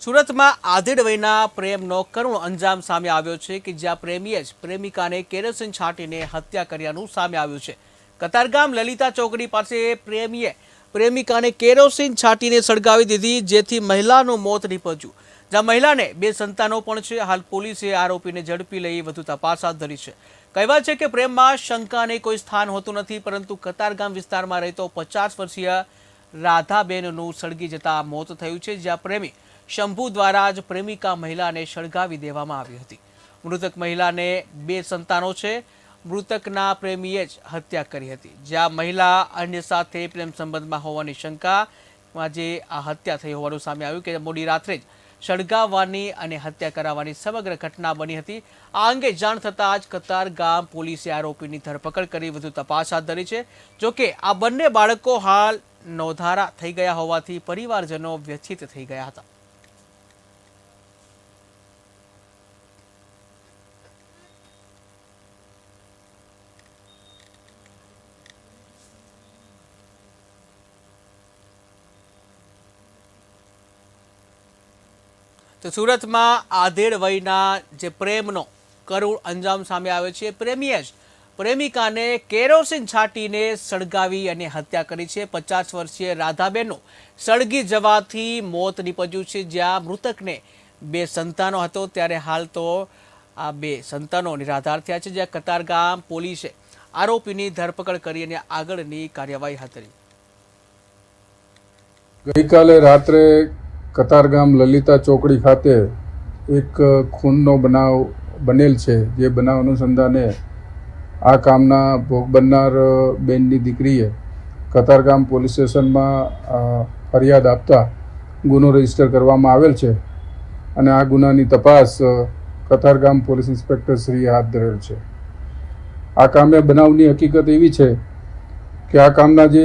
સુરતમાં આધેડ વયના પ્રેમનો કરુણ અંજામ સામે આવ્યો છે કે જ્યાં પ્રેમીએ જ પ્રેમિકાને કેરોસીન છાંટીને હત્યા કર્યાનું સામે આવ્યું છે. કતારગામ લલિતા ચોકડી પાસે પ્રેમીએ પ્રેમિકાને કેરોસીન છાંટીને સળગાવી દીધી, જેથી મહિલાનું મોત નીપજ્યું. જ્યાં મહિલાને બે સંતાનો પણ છે, હાલ પોલીસે આરોપીને ઝડપી લઈ વધુ તપાસ હાથ ધરી છે. કહેવાય છે કે પ્રેમમાં શંકાને કોઈ સ્થાન હોતું નથી, પરંતુ કતારગામ વિસ્તારમાં રહેતો પચાસ વર્ષીય રાધાબેનનું સળગી જતા મોત થયું છે, જ્યાં પ્રેમી શંભુ દ્વારા જ પ્રેમિકા મહિલાને સળગાવી દેવામાં આવી હતી. મૃતક મહિલાને બે સંતાનો છે. મૃતકના પ્રેમીએ જ હત્યા કરી હતી. જ્યાં મહિલા અન્ય સાથે પ્રેમ સંબંધમાં હોવાની શંકામાં જે આ હત્યા થઈ હોવાનું સામે આવ્યું કે મોડી રાત્રે જ સળગાવવાની અને હત્યા કરાવવાની સમગ્ર ઘટના બની હતી. આ અંગે જાણ થતાં જ કતાર ગામ પોલીસે આરોપીની ધરપકડ કરી વધુ તપાસ હાથ ધરી છે. જોકે આ બંને બાળકો હાલ નોંધારા થઈ ગયા હોવાથી પરિવારજનો વ્યથિત થઈ ગયા હતા. તો સુરતમાં આધેડ વયના જે પ્રેમનો કરુણ અંજામ સામે આવ્યો છે, પ્રેમીએ જ પ્રેમિકાને કેરોસીન છાંટીને સળગાવી અને હત્યા કરી છે. પચાસ વર્ષીય રાધાબેનનું સળગી જવાથી મોત નીપજ્યું છે. જ્યાં મૃતકને બે સંતાનો હતો, ત્યારે હાલ તો આ બે સંતાનો નિરાધાર થયા છે. જ્યાં કતારગામ પોલીસે આરોપીની ધરપકડ કરી અને આગળની કાર્યવાહી હાથ ધરી. ગઈકાલે રાત્રે કતારગામ લલિતા ચોકડી ખાતે એક ખૂનનો બનાવ બનેલ છે, જે બનાવ અનુસંધાને આ કામના ભોગ બનનાર બેનની દીકરીએ કતારગામ પોલીસ સ્ટેશનમાં ફરિયાદ આપતા ગુનો રજિસ્ટર કરવામાં આવેલ છે અને આ ગુનાની તપાસ કતારગામ પોલીસ ઇન્સ્પેક્ટર શ્રીએ હાથ ધરેલ છે. આ કામે બનાવની હકીકત એવી છે કે આ કામના જે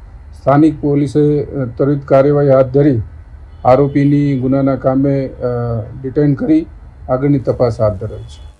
સ્થાનિક પોલીસે ત્વરિત કાર્યવાહી હાથ ધરી આરોપીની ગુનાના કામે ડિટેન કરી આગળની તપાસ હાથ ધરેલ છે.